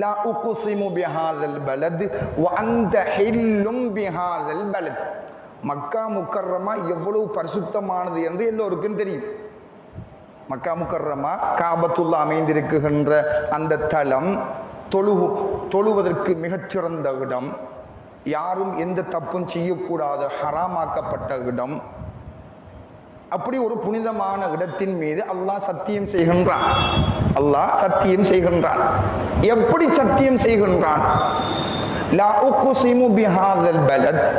லா உக்ஸிமு பிஹாதல் பலத் அந்த அன்த ஹில்லும் பிஹாதல் பலத் மக்கா முக்கர்ரமா எவ்வளவு பரிசுத்தமானது என்று எல்லோருக்கும் தெரியும். மக்கா முக்கர்ரமா காபத்துல்லா அமைந்திருக்குகின்ற அந்த தலம் தொழு தொழுவதற்கு மிகச்சிறந்த இடம். யாரும் எந்த தப்பும் செய்யக்கூடாது ஹராமாக்கப்பட்ட இடம். அப்படி ஒரு புனிதமான இடத்தின் மீது அல்லாஹ் சத்தியம் செய்கின்றான். அல்லாஹ் சத்தியம் செய்கின்றான். எப்படி சத்தியம் செய்கின்றான்? லா பிஹாதல் பலத்.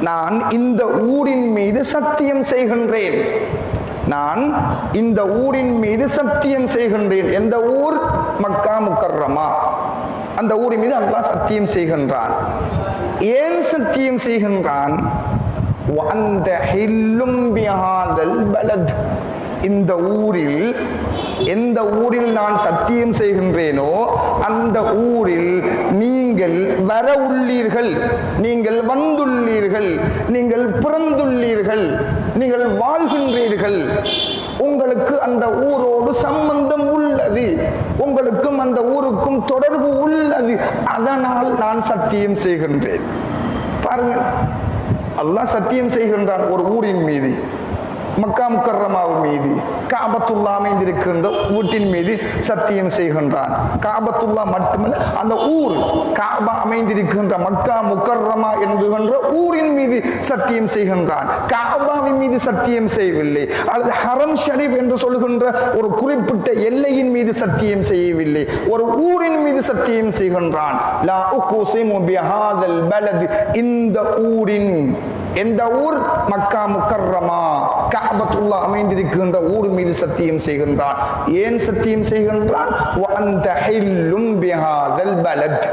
நான் இந்த ஊரின் மீது சத்தியம் செய்கின்றேன். நான் இந்த ஊரின் மீது சத்தியம் செய்கின்றேன். எந்த ஊர்? மக்கா முக்கர்ரமா அந்த ஊரின் மீது அல்லாஹ் சத்தியம் செய்கின்றான். ஏன் சத்தியம் செய்கின்றான்? அந்த ஹில்லும் பிஹாதல் பலத் இந்த ஊரில் எந்த ஊரில் நான் சத்தியம் செய்கின்றேனோ அந்த ஊரில் நீங்கள் வர உள்ளீர்கள். நீங்கள் வந்துள்ளீர்கள். நீங்கள் பிறந்துள்ளீர்கள். நீங்கள் வாழ்கின்றீர்கள். உங்களுக்கு அந்த ஊரோடு சம்பந்தம் உள்ளது. உங்களுக்கும் அந்த ஊருக்கும் தொடர்பு உள்ளது. அதனால் நான் சத்தியம் செய்கின்றேன். பாருங்கள். அல்லாஹ் சத்தியம் செய்கின்றான் ஒரு ஊரின் மீது. மக்கா முக்கர்ரமாவு மீது காபத்துல்லா அமைந்திருக்கின்ற வீட்டின் மீது சத்தியம் செய்கின்றான். காபத்துல்லா மட்டுமல்ல அந்த ஊர் காபா அமைந்திருக்கின்ற மக்கா முக்கர்ரமா என்கின்ற ஊரின் மீது சத்தியம் செய்கின்றான். காபாவின் மீது சத்தியம் செய்யவில்லை. அல்லது ஹரம் ஷரீப் என்று சொல்கின்ற ஒரு குறிப்பிட்ட எல்லையின் மீது சத்தியம் செய்யவில்லை. ஒரு ஊரின் மீது சத்தியம் செய்கின்றான். லா உக்ஸிமு பிஹாதல் பலது. இந்த ஊரின் எந்த ஊர்? மக்கா முக்கர்ரமா. காபத்துல்லா அமைந்திருக்கின்ற ஊர் மீது சத்தியம் செய்கின்றான். ஏன் சத்தியம் செய்கின்றான்? பலத்.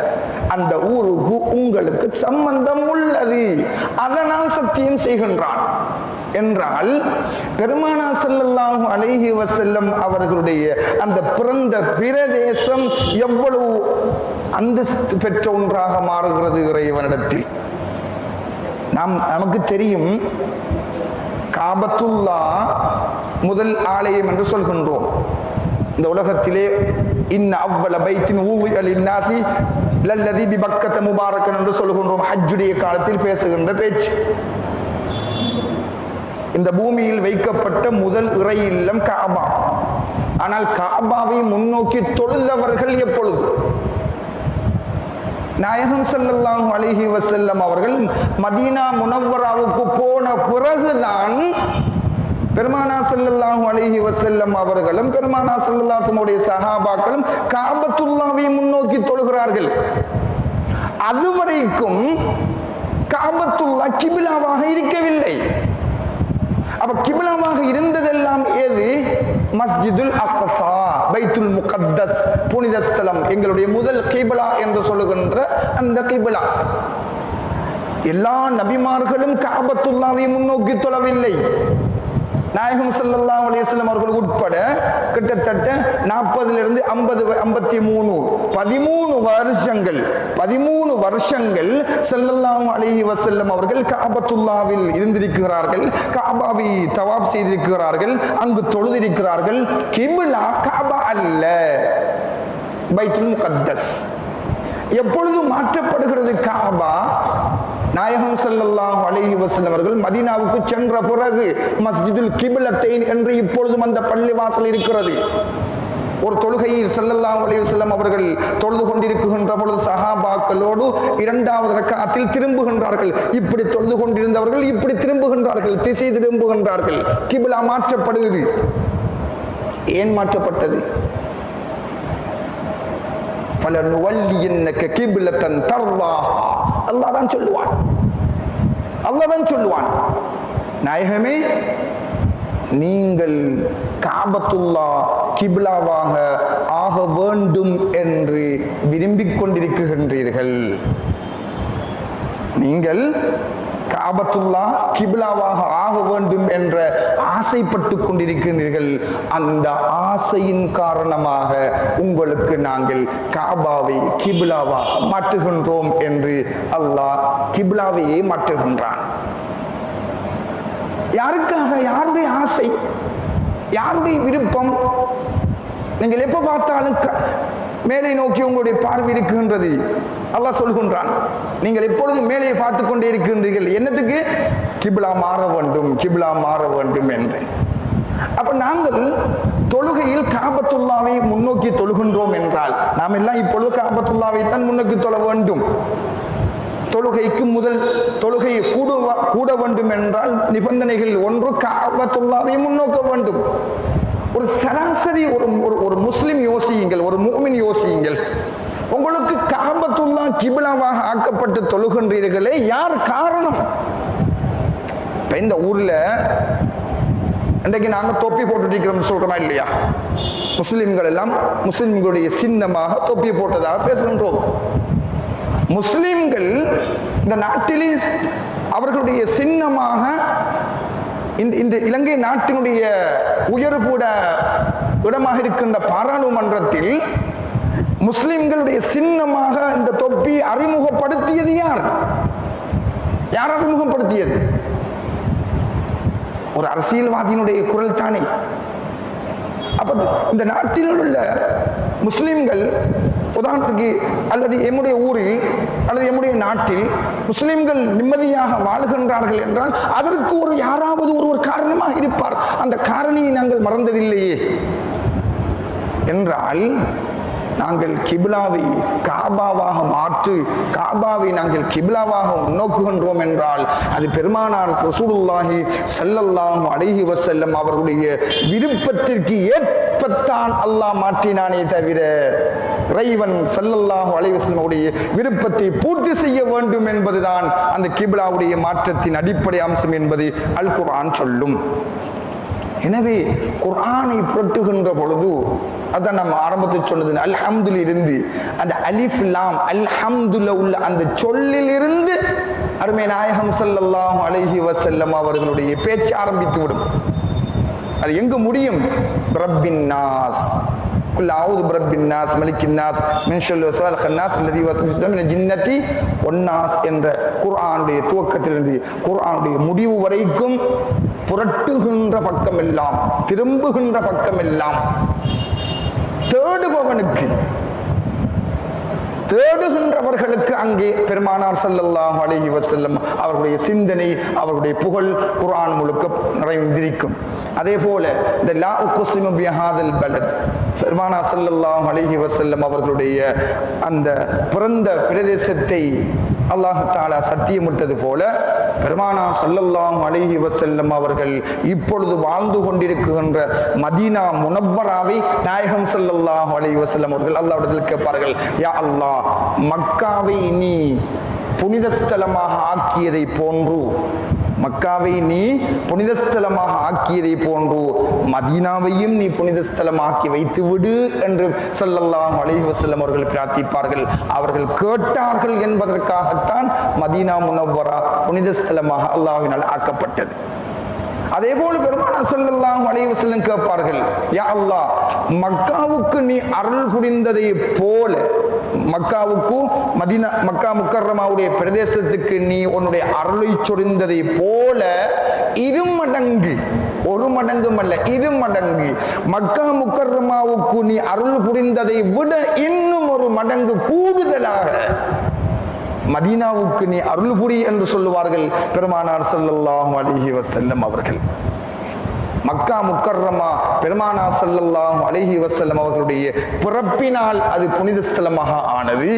அந்த ஊருக்கு உங்களுக்கு சம்பந்தம் உள்ளது. அதனால் சத்தியம் செய்கின்றான். என்றால் பெருமானா ஸல்லல்லாஹு அழகி வசல்லம் அவர்களுடைய அந்த பிறந்த பிரதேசம் எவ்வளவு அந்தஸ்து பெற்ற ஒன்றாக மாறுகிறது இறைவனிடத்தில்? நாம் நமக்கு தெரியும் காபத்துல்லா முதல் ஆலயம் என்று சொல்கின்றோம். இந்த உலகத்திலே இன்ன அவ்வள பைத்தின் ஊழல் இன்னாசி லல்லதி பிபக்கத்த முபாரக்கன் என்று சொல்கின்றோம். ஹஜ்ஜுடைய காலத்தில் பேசுகின்ற பேச்சு. இந்த பூமியில் வைக்கப்பட்ட முதல் இறை இல்லம் காபா. ஆனால் காபாவை முன்னோக்கி தொழுதவர்கள் எப்பொழுது? நாயகம் ஸல்லல்லாஹு அழகி வசல்லம் அவர்கள் மதீனா முனவராவுக்கு போன பிறகுதான் பெருமானா ஸல்லல்லாஹு அழகி வசல்லம் அவர்களும் பெருமானா ஸல்லல்லாஹு சகாபாக்களும் சஹாபாக்களும் காபத்துல்லாவை முன்னோக்கி தொழுகிறார்கள். அதுவரைக்கும் காபத்துல்லா கிபிலாவாக இருக்கவில்லை. அப்ப கிபிலாவாக இருந்ததெல்லாம் ஏது மஸ்ஜிதுல் அக்சா பைத்துல் முகத்தஸ் புனித ஸ்தலம் எங்களுடைய முதல் கிபிலா என்று சொல்லுகின்ற அந்த கிபிலா. எல்லா நபிமார்களும் காபத்துல்லாவை முன்னோக்கி தொழவில்லை. நாயகம் சல்லா அலைஹி அவர்கள் உட்பட கிட்டத்தட்ட நாற்பதுல இருந்து ஐம்பது ஐம்பத்தி மூணு பதிமூணு வருஷங்கள் பதிமூணு வருஷங்கள் செல்லல்லாம் அலைஹி வசல்லம் அவர்கள் காபத்துல்லாவில் இருந்திருக்கிறார்கள் காபாவை தவாப் செய்திருக்கிறார்கள் அங்கு தொழுதிருக்கிறார்கள். கிபிலா காபா அல்ல பைத்துல் முகத்தஸ். எப்பொழுது மாற்றப்படுகிறது காபா? நாயகம் ஸல்லல்லாஹு அலைஹி வஸல்லம் அவர்கள் மதீனாவுக்கு சென்ற பிறகு மஸ்ஜிதுல் கிபிலத்தைன் என்று இப்பொழுதும் அந்த பள்ளிவாசல் இருக்கிறது. ஒரு தொழுகையில் ஸல்லல்லாஹு அலைய செல்லம் அவர்கள் தொழுது கொண்டிருக்கின்ற பொழுது சஹாபாக்களோடு இரண்டாவது ரக்காத்தில் திரும்புகின்றார்கள். இப்படி தொழுது கொண்டிருந்தவர்கள் இப்படி திரும்புகின்றார்கள். திசை திரும்புகின்றார்கள். கிபிலா மாற்றப்படுகிறது ஏன் மாற்றப்பட்டது? அல்லாஹ் தான் சொல்லுவான். அல்லாஹ் தான் சொல்லுவான். நாயகமே நீங்கள் காபத்துல்லா கிபிலாவாக ஆக வேண்டும் என்று விரும்பிக் கொண்டிருக்கின்றீர்கள். நீங்கள் காபத்துல்லா கிபிலாவாக ஆக வேண்டும் என்ற ஆசைப்பட்டு கொண்டிருக்கிறீர்கள். அந்த ஆசையின் காரணமாக உங்களுக்கு நாங்கள் காபாவை கிபிலாவாக மாற்றுகின்றோம் என்று அல்லாஹ் கிபிலாவையே மாற்றுகின்றான். யாருக்காக? யாருடைய ஆசை? யாருடைய விருப்பம்? நீங்கள் எப்ப பார்த்தாலும் மேலே நோக்கி உங்களுடைய பார்வை இருக்குகின்றது அல்லாஹ் சொல்கின்றான் நீங்கள் எப்பொழுதும் மேலே பார்த்து கொண்டே இருக்கின்றீர்கள். என்னத்துக்கு? கிபிலா மாற வேண்டும் கிபிலா மாற வேண்டும் என்று. அப்ப நாங்கள் தொழுகையில் காபத்துல்லாவை முன்னோக்கி தொழுகின்றோம் என்றால் நாம் எல்லாம் இப்பொழுது காபத்துல்லாவை தான் முன்னோக்கி தொழ வேண்டும். தொழுகைக்கு முதல் தொழுகையை கூட கூட வேண்டும் என்றால் நிபந்தனைகள் ஒன்று காபத்துல்லாவை முன்னோக்க வேண்டும். ஒரு சராசரி ஒரு ஒரு- ஒரு முஸ்லிம் யோசியுங்கள் ஒரு மூமின் யோசியுங்கள். உங்களுக்கு காபத்துல்லா கிபிலாவாக ஆக்கப்பட்டு தொழுகின்றீர்களே யார் காரணம்? இப்ப இந்த ஊர்ல இன்றைக்கு நாங்க தொப்பி போட்டுட்டு இருக்கிறோம் சொல்றோமா இல்லையா? முஸ்லிம்கள் எல்லாம் முஸ்லிம்களுடைய சின்னமாக தொப்பி போட்டதாக பேசுகின்றோம். முஸ்லிம்கள் இந்த நாட்டிலே அவர்களுடைய சின்னமாக இந்த இந்த இலங்கை நாட்டினுடைய உயர்பூட இடமாக இருக்கின்ற பாராளுமன்றத்தில் முஸ்லிம்களுடைய சின்னமாக இந்த தொப்பி அறிமுகப்படுத்தியது யார்? யார் அறிமுகப்படுத்தியது? ஒரு அரசியல்வாதியினுடைய குரல் தானே. அப்ப இந்த நாட்டில் உள்ள முஸ்லிம்கள் உதாரணத்துக்கு அல்லது எம்முடைய ஊரில் அல்லது எம்முடைய நாட்டில் முஸ்லிம்கள் நிம்மதியாக வாழுகின்றார்கள் என்றால் அதற்கு ஒரு யாராவது ஒரு ஒரு காரணமாக இருப்பார். அந்த காரணியை நாங்கள் மறந்ததில்லையே. என்றால் நாங்கள் கிபிலாவை காபாவாக மாற்று காபாவை நாங்கள் கிபிலாவாக நோக்குகின்றோம் என்றால் அது பெருமானார் ரசூலுல்லாஹி ஸல்லல்லாஹு அலைஹி வசல்லம் அவர்களுடைய விருப்பத்திற்கு ஏற்பத்தான் அல்லாஹ் மாற்றினானே தவிர இறைவன் ஸல்லல்லாஹு அலைவசனுடைய விருப்பத்தை பூர்த்தி செய்ய வேண்டும் என்பதுதான் அந்த கிபிலாவுடைய மாற்றத்தின் அடிப்படை அம்சம் என்பது அல் குர்ஆன் சொல்லும். எனவே குர்ஆனை புரட்டுகின்ற பொழுது அதான் நம்ம ஆரம்பத்தில் சொன்னது அல்ஹம்துல இருந்து அந்த அலிஃப் லாம் அல்ஹம்துல உள்ள அந்த சொல்லில் இருந்து அருமை நாயகம் ஸல்லல்லாஹு அழகி வசல்லம் அவர்களுடைய பேச்சு ஆரம்பித்து விடும். அது எங்கு முடியும்? ரப்பின் நாஸ். குல் அவுது பிரப்பின் நாஸ் மலிக்கின் நாஸ் மின் ஷர்ரி வஸ்வால் ஹன்னாஸ் அல்லதி வஸ்வஸு மின ஜின்னதி ஒன்னாஸ் என்ற குர்ஆனுடைய துவக்கத்திலிருந்து குர்ஆனுடைய முடிவு வரைக்கும் புரட்டுகின்ற பக்கம் எல்லாம் திரும்புகின்ற பக்கம் எல்லாம் தேடுபவனுக்கு தேடுகின்றவர்களுக்கு அங்கே பெருமானார் ஸல்லல்லாஹு அலைஹி வசல்லம் அவர்களுடைய சிந்தனை அவர்களுடைய புகழ் குரான் முழுக்க நிறைந்திருக்கும். அதே போல இந்த லா உக்குசிமு பிஹாதல் பலத் பெருமானா ஸல்லல்லாஹு அலிஹி வசல்லம் அவர்களுடைய அந்த பிறந்த பிரதேசத்தை அல்லாஹத்தால் சத்தியமிட்டது போல பெருமானார் சொல்லல்லாம் அழகி வசல்லம் அவர்கள் இப்பொழுது வாழ்ந்து கொண்டிருக்கின்ற மதீனா முனவ்வராவை நாயகம் சொல்லல்லாம் அழகி வசல்லம் அவர்கள் அல்லாவிடத்தில் கேட்பார்கள் யா அல்லாஹ் மக்காவை நீ புனித ஸ்தலமாக ஆக்கியதை போன்று மக்காவை நீ புனித ஸ்தலமாக ஆக்கியதை போன்று மதீனாவையும் நீ புனித ஸ்தலமாக்கி வைத்து விடு என்று சொல்லலாம் அலைஹி அவர்கள் பிரார்த்திப்பார்கள். அவர்கள் கேட்டார்கள் என்பதற்காகத்தான் மதீனா முனவரா புனித ஸ்தலமாக அல்லாஹ்வினால் ஆக்கப்பட்டது. அதே போல பெருமானா ஸல்லல்லாஹு அலைஹி கேட்பார்கள் யா அல்லா மக்காவுக்கு நீ அருள் புரிந்ததை போல மக்காவுக்கும் மதீனா மக்கா முக்கர்ரமாவுடைய பிரதேசத்துக்கு நீ உன்னுடைய அருளை சொரிந்ததை போல இருமடங்கு ஒரு மடங்கும் அல்ல இரு மடங்கு. மக்கா முக்கர்ரமாவுக்கு நீ அருள் புரிந்ததை விட இன்னும் ஒரு மடங்கு கூடுதலாக மதீனாவுக்கு நீ அருள் புரி என்று சொல்லுவார்கள் பெருமானார் ஸல்லல்லாஹு அலைஹி வசல்லம் அவர்கள். மக்கா முக்கர்ரமா பெருமானா ஸல்லல்லாஹு அழகி வசல்லம் அவர்களுடைய பிறப்பினால் அது புனித ஸ்தலமாக ஆனது.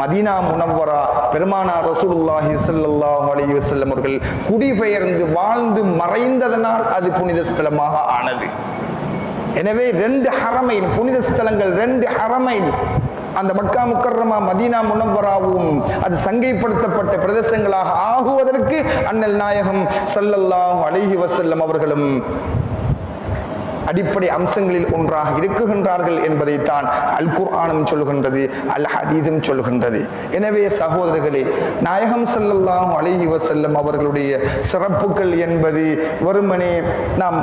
மதீனா முனவரா பெருமானா ரசூலுல்லாஹி ஸல்லல்லாஹு அலைஹி வசல்லம் அவர்கள் குடிபெயர்ந்து வாழ்ந்து மறைந்ததனால் அது புனித ஸ்தலமாக ஆனது. எனவே ரெண்டு ஹரமைன் புனித ஸ்தலங்கள் ரெண்டு ஹரமைன் அந்த மக்கா முக்கர்ரமா மதீனா முனவராவும் அது சங்கைப்படுத்தப்பட்ட பிரதேசங்களாக ஆகுவதற்கு அண்ணல் நாயகம் ஸல்லல்லாஹு அழகி வசல்லம் அவர்களும் அடிப்படை அம்சங்களில் ஒன்றாக இருக்குகின்றார்கள் என்பதைத்தான் அல் குர்ஆனும் சொல்கின்றது அல் ஹதீதும் சொல்கின்றது எனவே சகோதரர்களே நாயகம் செல்லல்லாம் அழகி வசல்லம் அவர்களுடைய சிறப்புகள் என்பது வெறுமனே நாம்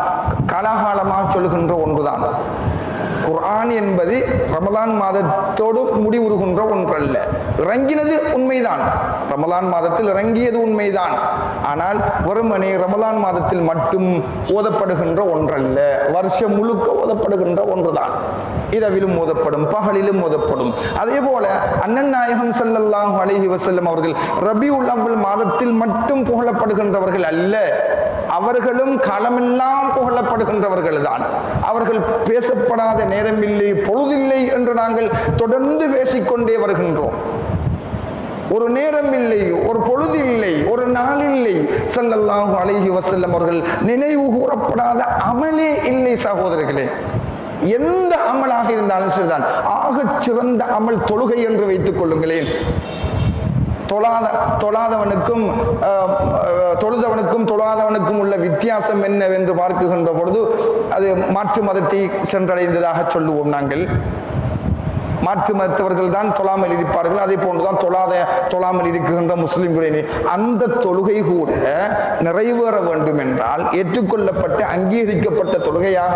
காலாகாலமாக சொல்கின்ற ஒன்றுதான். குர்ஆன் என்பது ரமலான் மாதத்தோடு முடிவுறுகின்ற ஒன்றல்ல. இறங்கினது உண்மைதான். ரமலான் மாதத்தில் இறங்கியது உண்மைதான். ஆனால் வெறுமனே ரமலான் மாதத்தில் மட்டும் ஓதப்படுகின்ற ஒன்றல்ல. வருஷம் முழுக்க ஓதப்படுகின்ற ஒன்றுதான். இரவிலும் ஓதப்படும் பகலிலும் ஓதப்படும். அதே போல அண்ணன் நாயகம் ஸல்லல்லாஹு அலைஹி வசல்லம் அவர்கள் ரபி அவ்வல் மாதத்தில் மட்டும் புகழப்படுகின்றவர்கள் அல்ல. அவர்களும் காலமெல்லாம் புகழப்படுகின்றவர்கள் தான் அவர்கள் பேசப்படாத நேரமில்லை பொழுதில்லை என்று நாங்கள் தொடர்ந்து பேசிக்கொண்டே வருகின்றோம். ஒரு நேரம் இல்லை ஒரு பொழுது இல்லை ஒரு நாள் இல்லை செல்லல்லாம் அழகி வசல்லம் அவர்கள் நினைவு கூறப்படாத அமலே இல்லை சகோதரர்களே. எந்த அமலாக இருந்தாலும் சரிதான். ஆகச் சிறந்த அமல் தொழுகை என்று வைத்துக் கொள்ளுங்களேன். தொழாத தொழாதவனுக்கும் தொழுதவனுக்கும் தொழாதவனுக்கும் உள்ள வித்தியாசம் என்னவென்று பார்க்குகின்ற பொழுது அது மாற்று மதத்தை சென்றடைந்ததாக சொல்லுவோம் நாங்கள். மாற்று மதத்தவர்கள் தான் தொழாமல் இருப்பார்கள். அதே போன்றுதான் தொழாத தொழாமல் இருக்குகின்ற முஸ்லிம்களின் அந்த தொழுகை கூட நிறைவேற வேண்டும் என்றால் ஏற்றுக்கொள்ளப்பட்ட அங்கீகரிக்கப்பட்ட தொழுகையாக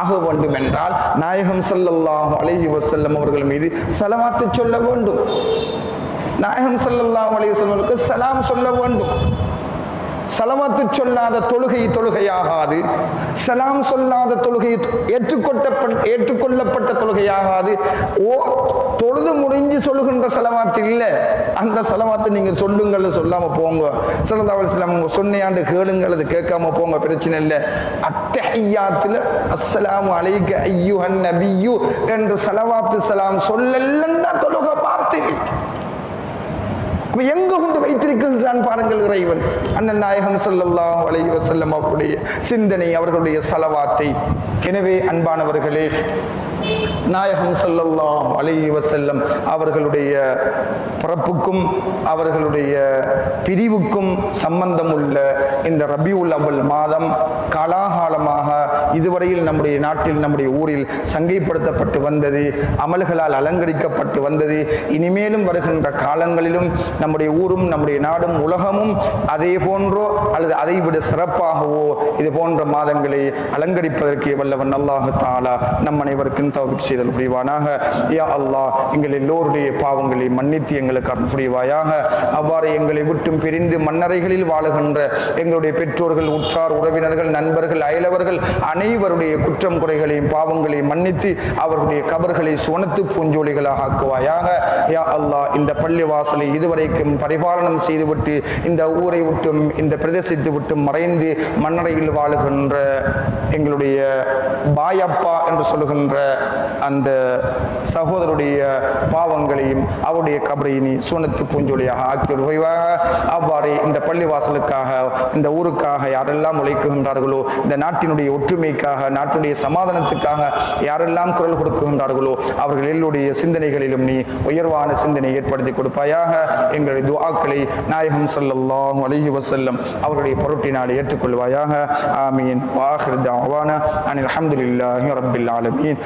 ஆக வேண்டும் என்றால் நாயகம் ஸல்லல்லாஹு அலைஹி வசல்லம் அவர்கள் மீது செலவாத்து சொல்ல வேண்டும். நாயகம் ஸல்லல்லாஹு அலைஹி சலாம் சொல்ல வேண்டும். சலமத்து சொல்லாத தொழுகை தொழுகையாகாது. சலாம் சொல்லாத தொழுகை ஏற்றுக்கொள்ளப்பட்ட ஏற்றுக்கொள்ளப்பட்ட தொழுகையாகாது. ஓ தொழுது முடிஞ்சு சொல்லுகின்ற செலவாத்து இல்லை. அந்த செலவாத்து நீங்கள் சொல்லுங்கள்னு சொல்லாமல் போங்க. சல்லல்லாஹு சிலம் சொன்னையாண்டு கேளுங்கள் அது கேட்காம போங்க பிரச்சனை இல்லை. அத்தஹியாத்துல அஸ்ஸலாமு ஐயோ ஐயுஹன் நபியு என்று சலவாத்து சலாம் சொல்லலன்னா தொழுக பார்த்து அப்ப எங்க கொண்டு வைத்திருக்கின்றான் பாருங்கள் இறைவன். அண்ணன் நாயகம் ஸல்லல்லாஹு அலைஹி வஸல்லம் அவருடைய சிந்தனை அவர்களுடைய செலவாத்தை. எனவே அன்பானவர்களே நாயகம் ஸல்லல்லாஹு அலி வசல்லம் அவர்களுடைய பிறப்புக்கும் அவர்களுடைய பிரிவுக்கும் சம்பந்தம் உள்ள இந்த ரபியுல் அவல் மாதம் காலாகாலமாக இதுவரையில் நம்முடைய நாட்டில் நம்முடைய ஊரில் சங்கைப்படுத்தப்பட்டு வந்தது அமல்களால் அலங்கரிக்கப்பட்டு வந்தது. இனிமேலும் வருகின்ற காலங்களிலும் நம்முடைய ஊரும் நம்முடைய நாடும் உலகமும் அதே போன்றோ அல்லது அதை விட சிறப்பாகவோ இது போன்ற மாதங்களை அலங்கரிப்பதற்கு வல்லவன் அல்லாஹு தாலா நம் அனைவருக்கும் தௌபிக் செய்தல் புரிவானாக. யா அல்லாஹ் எங்கள் எல்லோருடைய பாவங்களை மன்னித்து எங்களுக்கு அருள் புரிவாயாக. அவ்வாறு எங்களை விட்டும் பிரிந்து மன்னரைகளில் வாழுகின்ற எங்களுடைய பெற்றோர்கள் உற்றார் உறவினர்கள் நண்பர்கள் அயலவர்கள் அனைவருடைய குற்றம் குறைகளையும் பாவங்களையும் மன்னித்து அவர்களுடைய கபர்களை சுவனத்து பூஞ்சோலிகளாக ஆக்குவாயாக. யா அல்லாஹ் இந்த பள்ளி வாசலை இதுவரைக்கும் பரிபாலனம் செய்துவிட்டு இந்த ஊரை விட்டும் இந்த பிரதேசத்தை விட்டும் மறைந்து மன்னரையில் வாழுகின்ற எங்களுடைய பாயப்பா என்று சொல்லுகின்ற அந்த சகோதரருடைய பாவங்களையும் அவருடைய கபரை நீ சுனத்து பூஞ்சொலியாக ஆக்கி வருவாயாக அவ்வாறே இந்த பள்ளிவாசலுக்காக இந்த ஊருக்காக யாரெல்லாம் உழைக்குகின்றார்களோ இந்த நாட்டினுடைய ஒற்றுமைக்காக நாட்டினுடைய சமாதானத்துக்காக யாரெல்லாம் குரல் கொடுக்குகின்றார்களோ அவர்கள் எல்லோருடைய சிந்தனைகளிலும் நீ உயர்வான சிந்தனை ஏற்படுத்தி கொடுப்பாயாக. எங்களுடைய துவாக்களை நாயகம் ஸல்லல்லாஹு அலஹி வசல்லம் அவருடைய பொருட்டினால் ஏற்றுக்கொள்வாயாக. ஆமீன். வாஹிர் தஅவானா அனில் ஹம்துலில்லாஹி ஆலமீன்.